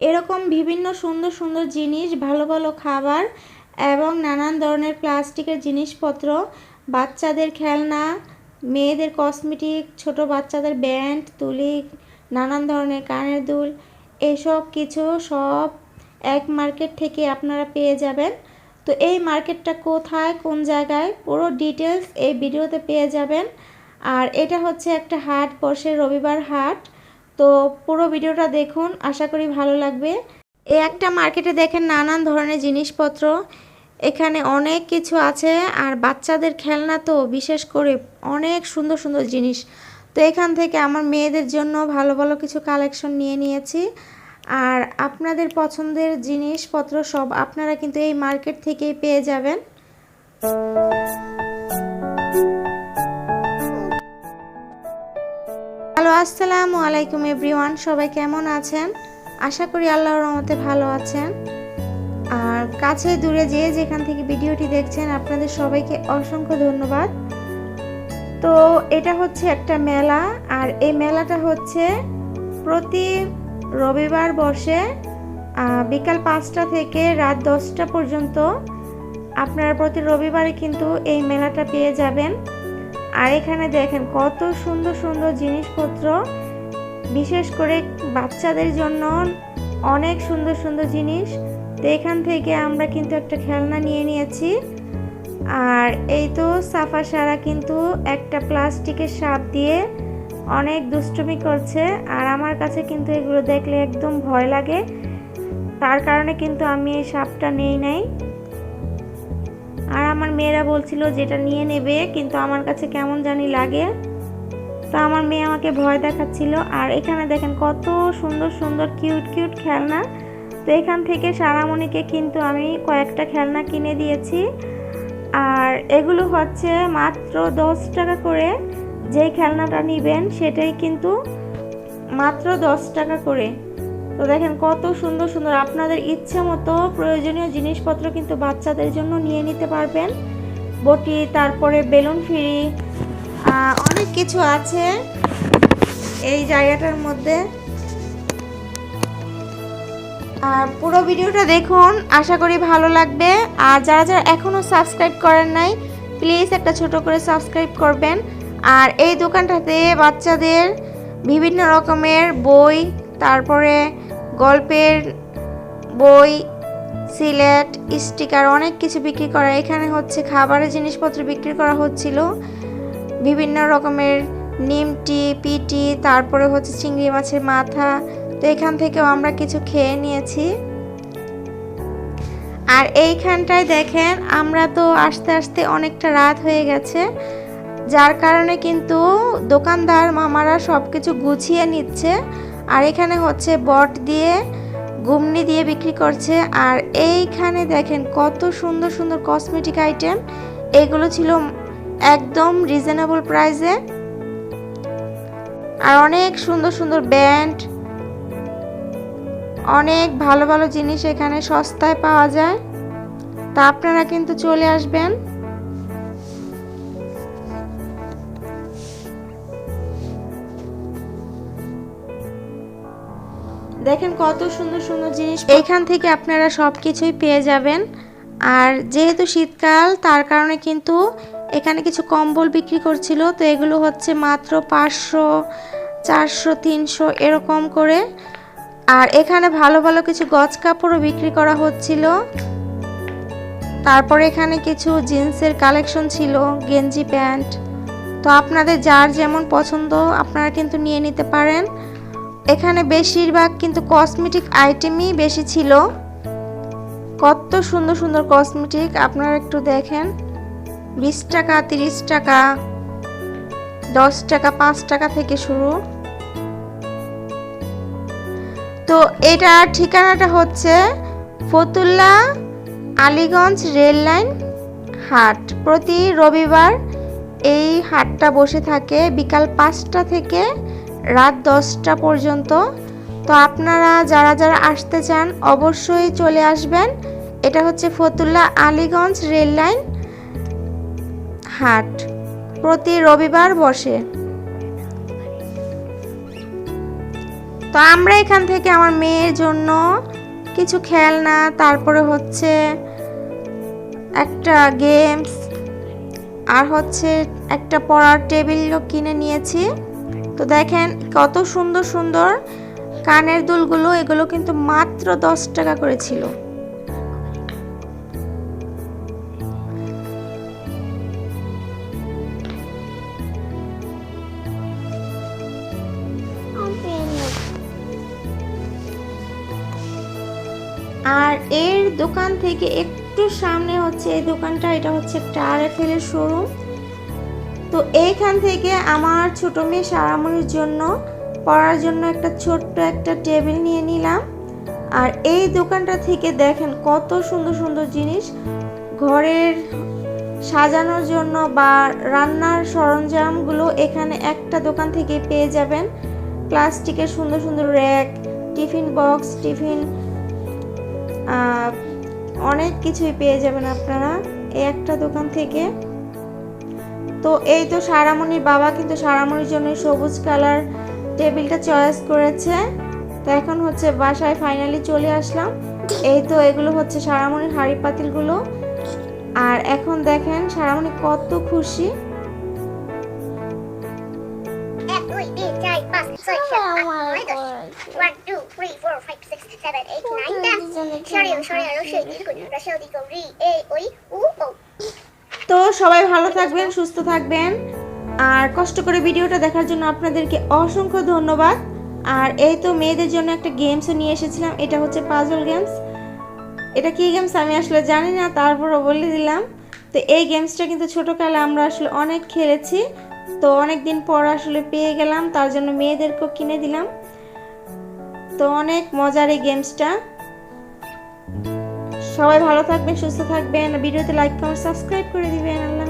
এরকম বিভিন্ন সুন্দর সুন্দর জিনিস, ভালো ভালো খাবার এবং নানান ধরনের প্লাস্টিকের জিনিসপত্র, বাচ্চাদের খেলনা, মেয়েদের কসমেটিক ছোট বাচ্চাদের ব্যান্ড তুলি, নানান ধরনের কানের দুল, এসব কিছু সব এক মার্কেট থেকে আপনারা পেয়ে যাবেন। তো এই মার্কেটটা কোথায়, কোন জায়গায়, পুরো ডিটেলস এই ভিডিওতে পেয়ে যাবেন। আর এটা হচ্ছে একটা হাট বসে রবিবার হাট। তো পুরো ভিডিওটা দেখুন, আশা করি ভালো লাগবে। এই একটা মার্কেটে দেখেন নানান ধরনের জিনিসপত্র। এখানে অনেক কিছু আছে, আর বাচ্চাদের খেলনা তো বিশেষ করে অনেক সুন্দর সুন্দর জিনিস। তো এখান থেকে আমার মেয়েদের জন্য ভালো ভালো কিছু কালেকশন নিয়ে নিয়েছি। আর আপনাদের পছন্দের জিনিসপত্র সব আপনারা কিন্তু এই মার্কেট থেকেই পেয়ে যাবেন। হ্যালো, আসসালামু আলাইকুম এভরিওয়ান, সবাই কেমন আছেন? আশা করি আল্লাহর রহমতে ভালো আছেন। আর কাছে দূরে যে যেখান থেকে ভিডিওটি দেখছেন, আপনাদের সবাইকে অসংখ্য ধন্যবাদ। তো এটা হচ্ছে একটা মেলা, আর এই মেলাটা হচ্ছে প্রতি রবিবার বসে বিকাল পাঁচটা থেকে রাত দশটা পর্যন্ত আপনারা প্রতি রবিবারে কিন্তু এই মেলাটা পেয়ে যাবেন। আর এখানে দেখেন কত সুন্দর সুন্দর জিনিসপত্র, বিশেষ করে বাচ্চাদের জন্য অনেক সুন্দর সুন্দর জিনিস। তো এখান থেকে আমরা কিন্তু একটা খেলনা নিয়ে নিয়েছি। আর এই তো সাফা সারা কিন্তু একটা প্লাস্টিকের সাপ দিয়ে অনেক দুষ্টুমি করছে। আর আমার কাছে কিন্তু এগুলো দেখলে একদম ভয় লাগে। তার কারণে কিন্তু আমি এই সাপটা নেই নাই। আর আমার মেয়েরা বলছিল যেটা নিয়ে নেবে, কিন্তু আমার কাছে কেমন জানি লাগে। তো আমার মেয়ে আমাকে ভয় দেখাচ্ছিল। আর এখানে দেখেন কত সুন্দর সুন্দর কিউট কিউট খেলনা। তো এখান থেকে সারামণিকে কিন্তু আমি কয়েকটা খেলনা কিনে দিয়েছি। আর এগুলো হচ্ছে মাত্র দশ টাকা করে। যেই খেলনাটা নেবেন সেটাই কিন্তু মাত্র দশ টাকা করে। তো দেখেন কত সুন্দর সুন্দর আপনাদের ইচ্ছে মতো প্রয়োজনীয় জিনিসপত্র কিন্তু বাচ্চাদের জন্য নিয়ে নিতে পারবেন। বটি, তারপরে বেলুন ফ্রি অনেক কিছু আছে এই জায়গাটার মধ্যে। আর পুরো ভিডিওটা দেখুন, আশা করি ভালো লাগবে। আর যারা যারা এখনও সাবস্ক্রাইব করেন নাই, প্লিজ একটা ছোট করে সাবস্ক্রাইব করবেন। আর এই দোকানটাতে বাচ্চাদের বিভিন্ন রকমের বই, তারপরে গল্পের বই, সিলেট, স্টিকার, অনেক কিছু বিক্রি করা। এখানে হচ্ছে খাবারের জিনিসপত্র বিক্রি করা হচ্ছিল। বিভিন্ন রকমের নিমটি, পিটি, তারপরে হচ্ছে চিংড়ি মাছের মাথা। তো এখান থেকেও আমরা কিছু খেয়ে নিয়েছি। আর এইখানটায় দেখেন, আমরা তো আস্তে আস্তে অনেকটা রাত হয়ে গেছে। যার কারণে কিন্তু দোকানদার, মামারা সব কিছু গুছিয়ে নিচ্ছে। আর এখানে হচ্ছে বট দিয়ে গুমনি দিয়ে বিক্রি করছে। আর এইখানে দেখেন কত সুন্দর সুন্দর কসমেটিক আইটেম এগুলো ছিল একদম রিজনেবল প্রাইসে আর অনেক সুন্দর সুন্দর ব্যান্ড। অনেক ভালো ভালো জিনিস এখানে সস্তায় পাওয়া যায়। তা আপনারা কিন্তু চলে আসবেন। দেখেন কত সুন্দর সুন্দর জিনিস। এইখান থেকে আপনারা সব কিছুই পেয়ে যাবেন। আর যেহেতু শীতকাল, তার কারণে কিন্তু এখানে কিছু কম্বল বিক্রি করছিল। তো এগুলো হচ্ছে মাত্র পাঁচশো, চারশো, তিনশো, এরকম করে। আর এখানে ভালো ভালো কিছু গজ কাপড়ও বিক্রি করা হচ্ছিল। তারপরে এখানে কিছু জিন্সের কালেকশন ছিল, গেঞ্জি প্যান্ট। তো আপনাদের যার যেমন পছন্দ, আপনারা কিন্তু নিয়ে নিতে পারেন। এখানে বেশিরভাগ কিন্তু কসমেটিক আইটেমই বেশি ছিল। কত সুন্দর সুন্দর কসমেটিক আপনারা একটু দেখেন। বিশ টাকা, তিরিশ টাকা, দশ টাকা, পাঁচ টাকা থেকে শুরু। তো এটার ঠিকানাটা হচ্ছে ফতুল্লা আলিগঞ্জ রেল লাইন হাট। প্রতি রবিবার এই হাটটা বসে থাকে। বিকাল পাঁচটা থেকে রাত দশটা পর্যন্ত। তো আপনারা যারা যারা আসতে চান, অবশ্যই চলে আসবেন। এটা হচ্ছে ফতুল্লা আলীগঞ্জ রেল লাইন হাট। প্রতি রবিবার বসে। তো আমরা এখান থেকে আমার মেয়ের জন্য কিছু খেলনা, তারপরে হচ্ছে একটা গেমস আর হচ্ছে একটা পড়ার টেবিলও কিনে নিয়েছি। তো দেখেন কত সুন্দর সুন্দর কানের দুলগুলো, এগুলো কিন্তু মাত্র দশ টাকা করেছিল আর এর দোকান থেকে একটু সামনে হচ্ছে এই দোকানটা, এটা হচ্ছে একটা আরএফএল এর শোরুম তো এইখান থেকে আমার ছোট মেয়ে সারামনির জন্য পড়ার জন্য একটা ছোট্ট একটা টেবিল নিয়ে নিলাম। আর এই দোকানটা থেকে দেখেন কত সুন্দর সুন্দর জিনিস ঘরের সাজানোর জন্য বা রান্নার সরঞ্জামগুলো এখানে একটা দোকান থেকে পেয়ে যাবেন। প্লাস্টিকের সুন্দর সুন্দর র্যাক, টিফিন বক্স, টিফিন অনেক কিছুই পেয়ে যাবেন আপনারা এই একটা দোকান থেকে। তো এই তো সারামণির বাবা কিন্তু সারামণির জন্য সবুজ কালার টেবিলটা চয়েস করেছে। তো এখন হচ্ছে বাসায় ফাইনালি চলে আসলাম। এই তো এগুলো হচ্ছে সারামণির হাড়ি পাতিলগুলো। আর এখন দেখেন সারামণি কত খুশি। এক দুই তিন চার পাঁচ ছয় সাত আট নয় দশ। One two three four five six seven eight nine ten সরিয়ে সরিয়ে রসই দীর্ঘ রসই দীর্ঘ রি এ ওই উ ও। তো সবাই ভালো থাকবেন, সুস্থ থাকবেন। আর কষ্ট করে ভিডিওটা দেখার জন্য আপনাদেরকে অসংখ্য ধন্যবাদ। আর এই তো মেয়েদের জন্য একটা গেমসও নিয়ে এসেছিলাম, এটা হচ্ছে পাজল গেমস এটা কি গেমস আমি আসলে জানি না, তারপরও বলে দিলাম। তো এই গেমসটা কিন্তু ছোটোকালে আমরা আসলে অনেক খেলেছি। তো অনেক দিন পর আসলে পেয়ে গেলাম, তার জন্য মেয়েদেরকেও কিনে দিলাম। তো অনেক মজার এই গেমসটা সবাই ভালো থাকবেন সুস্থ থাকবেন ভিডিওতে লাইক কমেন্ট সাবস্ক্রাইব করে দিবেন আল্লাহ।